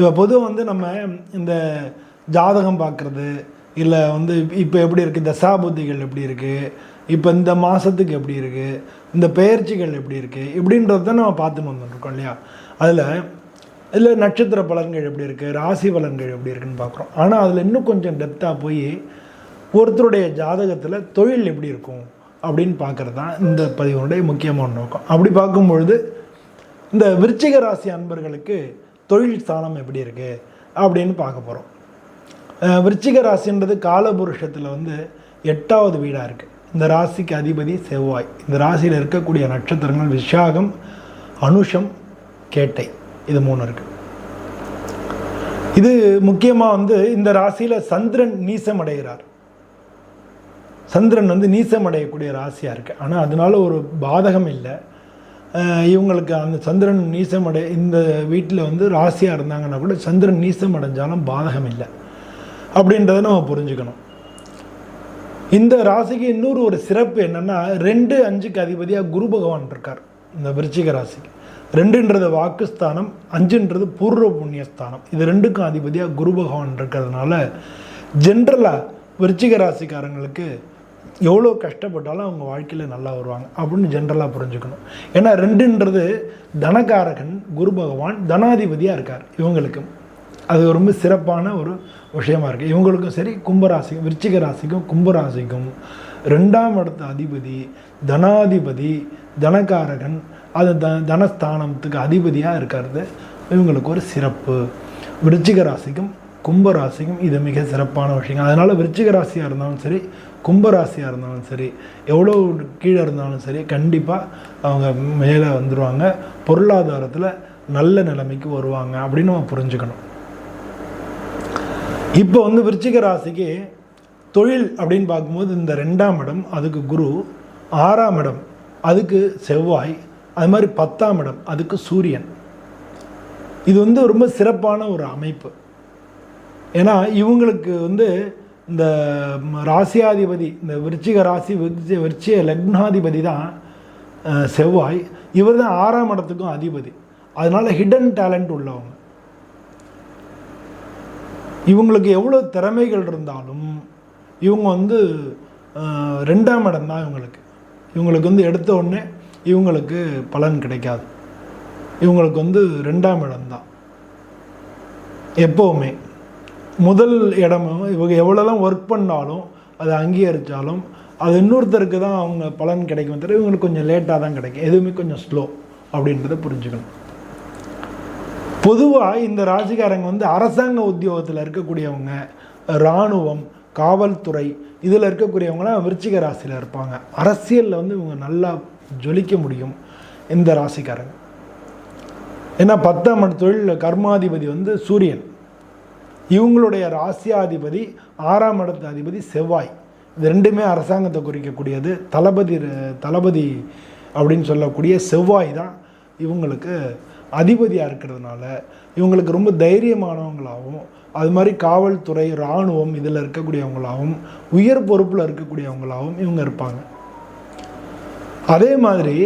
இப்போ பொதுவாக வந்து நம்ம இந்த ஜாதகம் பார்க்குறது இல்லை வந்து இப்போ எப்படி இருக்குது தசாபுத்திகள் எப்படி இருக்குது இப்போ இந்த மாதத்துக்கு எப்படி இருக்குது இந்த பெயர்ச்சிகள் எப்படி இருக்குது இப்படின்றத தான் நம்ம பார்த்துன்னு வந்துட்டுருக்கோம் இல்லையா? அதில் இல்லை நட்சத்திர பலன்கள் எப்படி இருக்குது ராசி பலன்கள் எப்படி இருக்குன்னு பார்க்குறோம் ஆனால் அதில் இன்னும் கொஞ்சம் டெப்த்தாக போய் ஒருத்தருடைய ஜாதகத்தில் தொழில் எப்படி இருக்கும் அப்படின்னு பார்க்குறது தான் இந்த பதிவனுடைய முக்கியமான நோக்கம். அப்படி பார்க்கும்பொழுது இந்த விருச்சிக ராசி அன்பர்களுக்கு தொழில் ஸ்தானம் எப்படி இருக்குது அப்படின்னு பார்க்க போகிறோம் விருச்சிக ராசின்றது காலபுருஷத்தில் வந்து எட்டாவது வீடாக இருக்குது இந்த ராசிக்கு அதிபதி செவ்வாய். இந்த ராசியில் இருக்கக்கூடிய நட்சத்திரங்கள் விஷாகம் அனுஷம் கேட்டை. இது மூணு இருக்குது இது முக்கியமாக வந்து இந்த ராசியில் சந்திரன் நீசம் அடைகிறார். சந்திரன் வந்து நீசம் அடையக்கூடிய ராசியாக இருக்குது ஆனால் அதனால ஒரு பாதகம் இல்லை. இவங்களுக்கு அந்த சந்திரன் நீசம் அடை இந்த வீட்டில் வந்து ராசியாக இருந்தாங்கன்னா கூட சந்திரன் நீசம் அடைஞ்சாலும் பாதகம் இல்லை. அப்படின்றத நம்ம புரிஞ்சுக்கணும். இந்த ராசிக்கு இன்னொரு ஒரு சிறப்பு என்னென்னா ரெண்டு அஞ்சுக்கு அதிபதியாக குரு பகவான் இருக்கார். இந்த விருச்சிக ராசிக்கு. ரெண்டுன்றது வாக்குஸ்தானம் அஞ்சுன்றது பூர்வ புண்ணியஸ்தானம். இது ரெண்டுக்கும் அதிபதியாக குரு பகவான் இருக்கிறதுனால ஜென்ரலாக விருச்சிக ராசிக்காரங்களுக்கு எவ்வளோ கஷ்டப்பட்டாலும் அவங்க வாழ்க்கையில் நல்லா வருவாங்க அப்படின்னு ஜென்ரலாக புரிஞ்சுக்கணும். ஏன்னா ரெண்டுன்றது தனகாரகன் குரு பகவான் தனாதிபதியாக இருக்கார் இவங்களுக்கு அது ரொம்ப சிறப்பான ஒரு விஷயமா இருக்குது இவங்களுக்கும் சரி கும்பராசிக்கும் விருச்சிக ராசிக்கும் கும்பராசிக்கும் ரெண்டாம் இடத்து அதிபதி தனாதிபதி தனகாரகன் அது த தனஸ்தானத்துக்கு அதிபதியாக இருக்கிறது இவங்களுக்கு ஒரு சிறப்பு. விருச்சிக ராசிக்கும் கும்பராசிக்கும் இது மிக சிறப்பான விஷயம் அதனால் விருச்சிக ராசியாக இருந்தாலும் சரி கும்பராசியாக இருந்தாலும் சரி எவ்வளோ கீழே இருந்தாலும் சரி கண்டிப்பாக அவங்க மேலே வந்துடுவாங்க பொருளாதாரத்தில் நல்ல நிலைமைக்கு வருவாங்க அப்படின்னு நம்ம புரிஞ்சுக்கணும். இப்போ வந்து விருச்சிக ராசிக்கு தொழில் அப்படின்னு பார்க்கும்போது இந்த ரெண்டாம் இடம் அதுக்கு குரு. ஆறாம் இடம் அதுக்கு செவ்வாய். அது மாதிரி பத்தாம் இடம் அதுக்கு சூரியன். இது வந்து ரொம்ப சிறப்பான ஒரு அமைப்பு. ஏன்னா இவங்களுக்கு வந்து இந்த ராசியாதிபதி இந்த விருச்சிக ராசி விருச்சி விருச்சிக லக்னாதிபதி தான் செவ்வாய். இவர் தான் ஆறாம் இடத்துக்கும் அதிபதி. அதனால் ஹிடன் டேலண்ட் உள்ளவங்க. இவங்களுக்கு எவ்வளோ திறமைகள் இருந்தாலும் இவங்க வந்து ரெண்டாம் இடம் தான் இவங்களுக்கு. இவங்களுக்கு வந்து எடுத்த உடனே இவங்களுக்கு பலன் கிடைக்காது. இவங்களுக்கு வந்து ரெண்டாம் இடம் தான். எப்போவுமே. முதல் இடமும் இவங்க எவ்வளோலாம் ஒர்க் பண்ணாலும் அதை அங்கீகரித்தாலும் அது இன்னொருத்தருக்கு தான் அவங்க பலன் கிடைக்கும் தவிர இவங்களுக்கு கொஞ்சம் லேட்டாக தான் கிடைக்கும். எதுவுமே கொஞ்சம் ஸ்லோ அப்படின்றத புரிஞ்சுக்கணும். பொதுவாக இந்த ராசிக்காரங்க வந்து அரசாங்க உத்தியோகத்தில் இருக்கக்கூடியவங்க இராணுவம் காவல்துறை இதில் இருக்கக்கூடியவங்களாம் விருச்சிக ராசியில் இருப்பாங்க. அரசியலில் வந்து இவங்க நல்லா ஜொலிக்க முடியும் இந்த ராசிக்காரங்க. ஏன்னா பத்தாம் தொழில் கர்மாதிபதி வந்து சூரியன். இவங்களுடைய ராசியாதிபதி ஆறாம் இடத்து அதிபதி செவ்வாய். இது ரெண்டுமே அரசாங்கத்தை குறிக்கக்கூடியது. தளபதி தளபதி அப்படின்னு சொல்லக்கூடிய செவ்வாய் தான் இவங்களுக்கு அதிபதியாக இருக்கிறதுனால இவங்களுக்கு ரொம்ப தைரியமானவங்களாகவும் அது மாதிரி காவல்துறை இராணுவம் இதில் இருக்கக்கூடியவங்களாகவும் உயர் பொறுப்பில் இருக்கக்கூடியவங்களாகவும் இவங்க இருப்பாங்க. அதே மாதிரி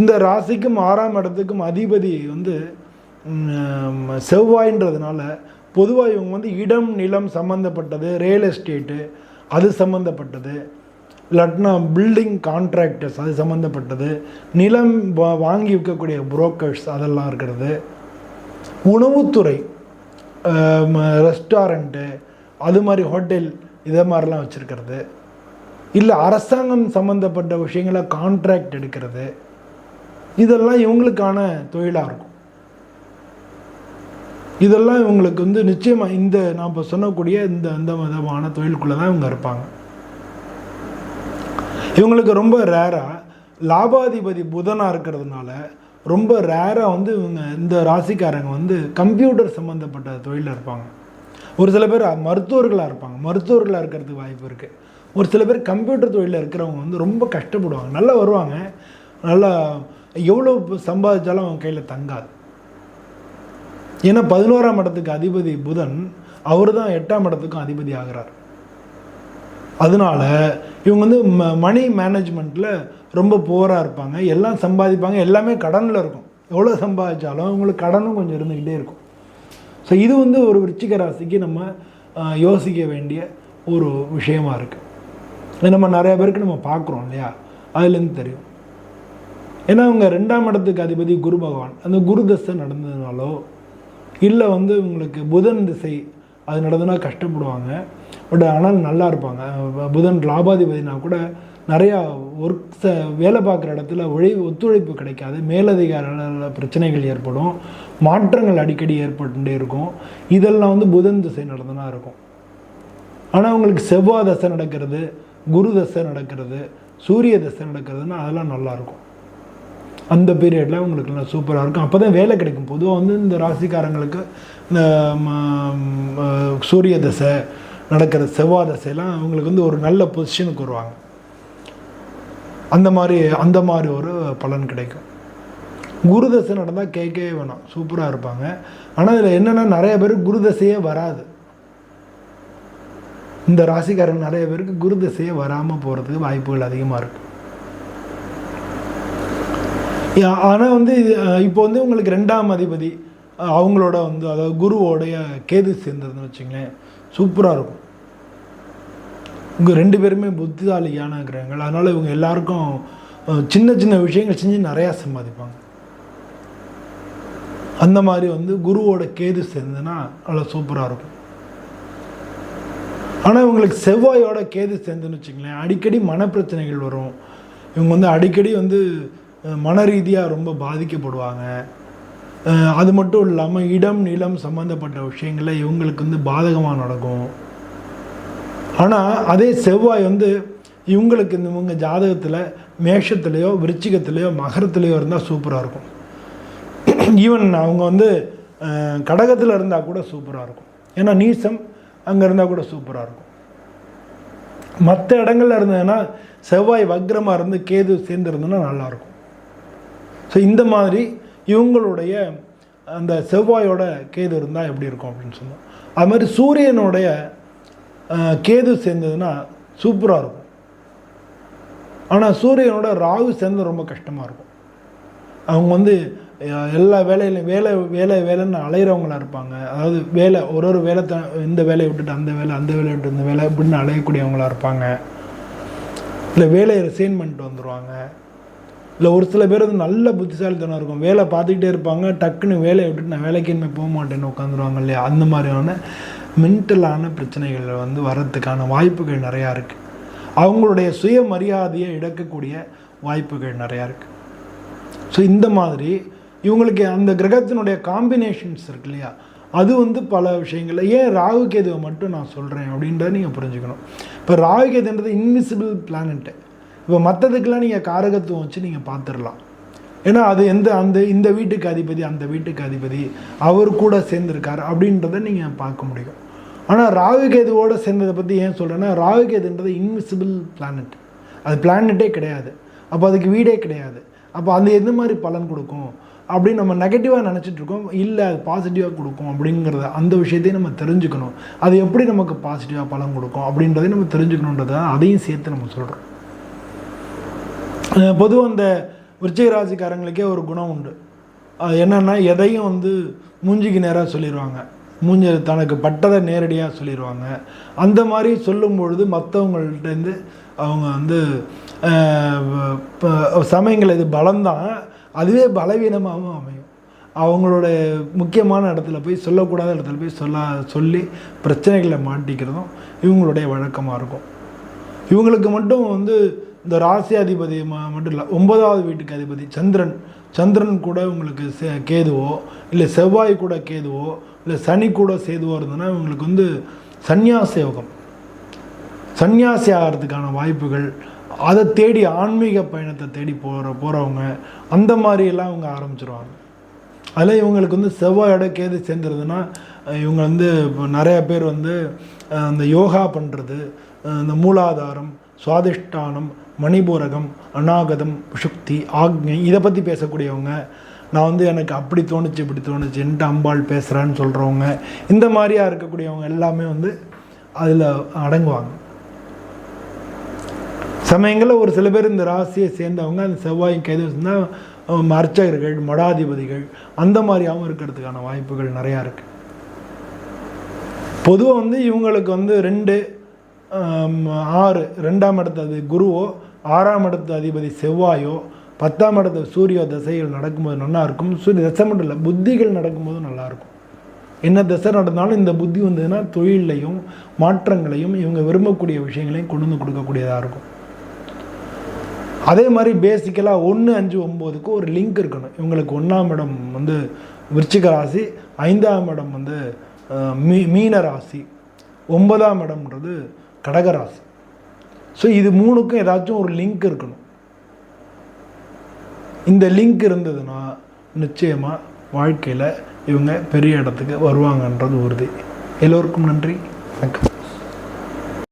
இந்த ராசிக்கும் ஆறாம் இடத்துக்கும் அதிபதி வந்து செவ்வாயின்றதுனால செவ்வாய்ன்றதுனால பொதுவாக இவங்க வந்து இடம் நிலம் சம்மந்தப்பட்டது ரியல் எஸ்டேட்டு அது சம்மந்தப்பட்டது இல்லாட்டினா பில்டிங் கான்ட்ராக்டர்ஸ் அது சம்மந்தப்பட்டது நிலம் வா- வாங்கி விற்கக்கூடிய புரோக்கர்ஸ் அதெல்லாம் இருக்கிறது. உணவுத்துறை ரெஸ்டாரண்ட்டு அது மாதிரி ஹோட்டல் இதை மாதிரிலாம் வச்சுருக்கிறது. இல்லை அரசாங்கம் சம்மந்தப்பட்ட விஷயங்களை கான்ட்ராக்ட் எடுக்கிறது. இதெல்லாம் இவங்களுக்கான தொழிலாக இருக்கும். இதெல்லாம் இவங்களுக்கு வந்து நிச்சயமாக இந்த நான் இப்போ சொன்னக்கூடிய இந்த அந்த விதமான தொழிலுக்குள்ளே தான் இவங்க இருப்பாங்க. இவங்களுக்கு ரொம்ப ரேராக லாபாதிபதி புதனாக இருக்கிறதுனால ரொம்ப ரேராக வந்து இவங்க இந்த ராசிக்காரங்க வந்து கம்ப்யூட்டர் சம்மந்தப்பட்ட தொழிலில் இருப்பாங்க. ஒரு சில பேர் மருத்துவர்களாக இருப்பாங்க. மருத்துவர்களாக இருக்கிறதுக்கு வாய்ப்பு இருக்குது ஒரு சில பேர் கம்ப்யூட்டர் தொழிலில் இருக்கிறவங்க வந்து ரொம்ப கஷ்டப்படுவாங்க. நல்லா வருவாங்க. நல்லா எவ்வளோ சம்பாதிச்சாலும் அவங்க கையில் தங்காது. ஏன்னா பதினோராம் இடத்துக்கு அதிபதி புதன் அவர் தான் எட்டாம் இடத்துக்கும் அதிபதி ஆகிறார். அதனால இவங்க வந்து ம மணி மேனேஜ்மெண்ட்டில் ரொம்ப புவராக இருப்பாங்க. எல்லாம் சம்பாதிப்பாங்க. எல்லாமே கடனில் இருக்கும். எவ்வளோ சம்பாதிச்சாலும் இவங்களுக்கு கடனும் கொஞ்சம் இருந்துக்கிட்டே இருக்கும். ஸோ இது வந்து ஒரு விருச்சிக ராசிக்கு நம்ம யோசிக்க வேண்டிய ஒரு விஷயமா இருக்குது நம்ம நிறையா பேருக்கு நம்ம பார்க்குறோம் இல்லையா? அதுலேருந்து தெரியும். ஏன்னா அவங்க ரெண்டாம் இடத்துக்கு அதிபதி குரு பகவான். அந்த குரு தசை நடந்ததுனாலோ இல்லை வந்து உங்களுக்கு புதன் திசை அது நடந்ததுன்னா கஷ்டப்படுவாங்க. பட் ஆனால் நல்லா இருப்பாங்க. புதன் லாபாதிபதினா கூட நிறையா ஒர்க்ஸை வேலை பார்க்குற இடத்துல உழை ஒத்துழைப்பு கிடைக்காது. மேலதிகார பிரச்சனைகள் ஏற்படும். மாற்றங்கள் அடிக்கடி ஏற்பட்டுட்டே இருக்கும். இதெல்லாம் வந்து புதன் திசை நடந்தனா இருக்கும். ஆனால் உங்களுக்கு செவ்வாய் தசை நடக்கிறது குரு தசை நடக்கிறது சூரிய தசை நடக்கிறதுனா அதெல்லாம் நல்லாயிருக்கும் அந்த பீரியடில் உங்களுக்கு நல்லா சூப்பராக இருக்கும். அப்போ தான் வேலை கிடைக்கும். பொதுவாக வந்து இந்த ராசிக்காரங்களுக்கு இந்த சூரிய தசை நடக்கிற செவ்வாய் தசையெல்லாம் அவங்களுக்கு வந்து ஒரு நல்ல பொசிஷனுக்கு வருவாங்க. அந்த மாதிரி அந்த மாதிரி ஒரு பலன் கிடைக்கும். குரு தசை நடந்தால் கேட்கவே வேணாம். சூப்பராக இருப்பாங்க. ஆனால் இதில் என்னென்னா நிறைய பேருக்கு குரு தசையே வராது. இந்த ராசிக்காரங்க நிறைய பேருக்கு குரு தசையே வராமல் போகிறதுக்கு வாய்ப்புகள் அதிகமாக இருக்குது ஆனால் வந்து இது, இப்போ வந்து உங்களுக்கு ரெண்டாம் அதிபதி அவங்களோட வந்து அதாவது குருவோடைய கேது சேர்ந்ததுன்னு வச்சுங்களேன் சூப்பராக இருக்கும். இங்கே ரெண்டு பேருமே புத்திசாலியான கிரகங்கள் அதனால் இவங்க எல்லாருக்கும் சின்ன சின்ன விஷயங்கள் செஞ்சு நிறையா சம்பாதிப்பாங்க. அந்த மாதிரி வந்து குருவோட கேது சேர்ந்ததுன்னா நல்லா சூப்பராக இருக்கும். ஆனால் இவங்களுக்கு செவ்வாயோட கேது சேர்ந்துன்னு வச்சுங்களேன் அடிக்கடி மனப்பிரச்சனைகள் வரும். இவங்க வந்து அடிக்கடி வந்து மன ரீதியாக ரொம்ப பாதிக்கப்படுவாங்க. அது மட்டும் இல்லாமல் இடம் நிலம் சம்மந்தப்பட்ட விஷயங்களில் இவங்களுக்கு வந்து பாதகமாக நடக்கும். ஆனால் அதே செவ்வாய் வந்து இவங்களுக்கு இந்த இவங்க ஜாதகத்தில் மேஷத்துலேயோ விருச்சிகத்துலேயோ மகரத்துலேயோ இருந்தால் சூப்பராக இருக்கும். ஈவன் அவங்க வந்து கடகத்தில் இருந்தால் கூட சூப்பராக இருக்கும். ஏன்னா நீசம் அங்கே இருந்தால் கூட சூப்பராக இருக்கும். மற்ற இடங்கள்ல இருந்ததுன்னா செவ்வாய் வக்ரமாக இருந்து கேது சேர்ந்துருந்ததுன்னா நல்லாயிருக்கும் ஸோ இந்த மாதிரி இவங்களுடைய அந்த செவ்வாயோட கேது இருந்தால் எப்படி இருக்கும் அப்படின்னு சொன்னோம். அது மாதிரி சூரியனுடைய கேது சேர்ந்ததுன்னா சூப்பராக இருக்கும். ஆனால் சூரியனோட ராகு சேர்ந்து ரொம்ப கஷ்டமாக இருக்கும். அவங்க வந்து எல்லா வேலையிலையும் வேலை வேலை வேலைன்னு அலையிறவங்களா இருப்பாங்க. அதாவது வேலை ஒரு ஒரு வேலை த இந்த வேலையை விட்டுட்டு அந்த வேலை அந்த வேலையை விட்டு இந்த வேலை இப்படின்னு அலையக்கூடியவங்களா இருப்பாங்க. இல்லை வேலையை ரிசைன் பண்ணிட்டு வந்துடுவாங்க இல்லை ஒரு சில பேர் வந்து நல்ல புத்திசாலித்தனம் இருக்கும். வேலை பார்த்துக்கிட்டே இருப்பாங்க. டக்குன்னு வேலையை விட்டுட்டு நான் வேலைக்கு இனிமேல் போக மாட்டேன்னு உட்காந்துருவாங்க இல்லையா? அந்த மாதிரியான மென்டலான பிரச்சனைகள் வந்து வர்றதுக்கான வாய்ப்புகள் நிறையா இருக்குது அவங்களுடைய சுயமரியாதையை இழக்கக்கூடிய வாய்ப்புகள் நிறையா இருக்குது ஸோ இந்த மாதிரி இவங்களுக்கு அந்த கிரகத்தினுடைய காம்பினேஷன்ஸ் இருக்கு இல்லையா? அது வந்து பல விஷயங்கள்ல ஏன் ராகு கேதுவை மட்டும் நான் சொல்கிறேன் அப்படின்றத நீங்கள் புரிஞ்சுக்கணும். இப்போ ராகு கேதுன்றது இன்விசிபிள் பிளானட்டு இப்போ மற்றதுக்கெல்லாம் நீங்கள் காரகத்துவம் வச்சு நீங்கள் பார்த்துடலாம் ஏன்னா அது எந்த அந்த இந்த வீட்டுக்கு அதிபதி அந்த வீட்டுக்கு அதிபதி அவர் கூட சேர்ந்துருக்கார் அப்படின்றத நீங்கள் பார்க்க முடியும். ஆனால் ராகுகேதுவோட சேர்ந்ததை பற்றி ஏன் சொல்கிறேன்னா ராகு கேதுன்றது இன்விசிபிள் பிளானட் அது பிளானட்டே கிடையாது. அப்போ அதுக்கு வீடே கிடையாது. அப்போ அந்த எந்த மாதிரி பலன் கொடுக்கும்? அப்படின்னு நம்ம நெகட்டிவாக நினச்சிட்ருக்கோம் இல்லை அது பாசிட்டிவாக கொடுக்கும் அப்படிங்கிறத அந்த விஷயத்தையும் நம்ம தெரிஞ்சுக்கணும். அது எப்படி நமக்கு பாசிட்டிவாக பலன் கொடுக்கும் அப்படின்றதையும் நம்ம தெரிஞ்சுக்கணுன்றத அதையும் சேர்த்து நம்ம சொல்கிறோம் பொதுவாக அந்த விருச்சிக ராசிக்காரங்களுக்கே ஒரு குணம் உண்டு. அது என்னென்னா எதையும் வந்து மூஞ்சிக்கு நேராக சொல்லிடுவாங்க மூஞ்சி தனக்கு பட்டதை நேரடியாக சொல்லிடுவாங்க அந்த மாதிரி சொல்லும் பொழுது மற்றவங்கள்ட்டேருந்து அவங்க வந்து சமயங்கள் இது பலம்தான் அதுவே பலவீனமாகவும் அமையும். அவங்களோட முக்கியமான இடத்துல போய் சொல்லக்கூடாத இடத்துல போய் சொல்ல சொல்லி பிரச்சனைகளை மாட்டிக்கிறதும் இவங்களுடைய வழக்கமாக இருக்கும். இவங்களுக்கு மட்டும் வந்து இந்த ராசி அதிபதி மட்டும் இல்லை ஒன்பதாவது வீட்டுக்கு அதிபதி சந்திரன். சந்திரன் கூட உங்களுக்கு சே கேதுவோ இல்லை செவ்வாய் கூட கேதுவோ இல்லை சனி கூட சேதுவோ இருந்ததுன்னா இவங்களுக்கு வந்து சந்நியாச யோகம் சந்நியாசி ஆகிறதுக்கான வாய்ப்புகள் அதை தேடி ஆன்மீக பயணத்தை தேடி போகிற போகிறவங்க அந்த மாதிரியெல்லாம் அவங்க ஆரம்பிச்சிருவாங்க. அதில் இவங்களுக்கு வந்து செவ்வாயோட கேது சேர்ந்துருதுன்னா இவங்க வந்து இப்போ நிறையா பேர் வந்து அந்த யோகா பண்ணுறது இந்த மூலாதாரம் சுவாதிஷ்டானம் மணிபூரகம் அநாகதம் சுக்தி ஆக்ஞை இதை பற்றி பேசக்கூடியவங்க நான் வந்து எனக்கு அப்படி தோணுச்சு இப்படி தோணுச்சுன்ட்டு அம்பாள் பேசுகிறேன்னு சொல்கிறவங்க இந்த மாதிரியாக இருக்கக்கூடியவங்க எல்லாமே வந்து அதில் அடங்குவாங்க. சமயங்களில் ஒரு சில பேர் இந்த ராசியை சேர்ந்தவங்க அந்த செவ்வாய் கைது இருந்தால் அர்ச்சகர்கள் மடாதிபதிகள் அந்த மாதிரியாகவும் இருக்கிறதுக்கான வாய்ப்புகள் நிறையா இருக்குது பொதுவாக வந்து இவங்களுக்கு வந்து ரெண்டு ஆறு ரெண்டாம் இடத்து குருவோ ஆறாம் இடத்து அதிபதி செவ்வாயோ பத்தாம் இடத்து சூரிய தசைகள் நடக்கும்போது நல்லாயிருக்கும் சூரிய தசை மட்டும் இல்லை புத்திகள் நடக்கும்போது நல்லாயிருக்கும் என்ன தசை நடந்தாலும் இந்த புத்தி வந்ததுன்னா தொழிலையும் மாற்றங்களையும் இவங்க விரும்பக்கூடிய விஷயங்களையும் கொண்டு வந்து கொடுக்கக்கூடியதாக இருக்கும். அதே மாதிரி பேசிக்கலாக ஒன்று அஞ்சு ஒம்போதுக்கு ஒரு லிங்க் இருக்கணும். இவங்களுக்கு ஒன்றாம் இடம் வந்து விருச்சிக ராசி ஐந்தாம் இடம் வந்து மீ மீன ராசி. ஒன்பதாம் இடம்ன்றது கடகராசி. ஸோ இது மூணுக்கும் ஏதாச்சும் ஒரு லிங்க் இருக்கணும். இந்த லிங்க் இருந்ததுன்னா நிச்சயமாக வாழ்க்கையில் இவங்க பெரிய இடத்துக்கு வருவாங்கன்றது உறுதி. எல்லோருக்கும் நன்றி. வணக்கம்.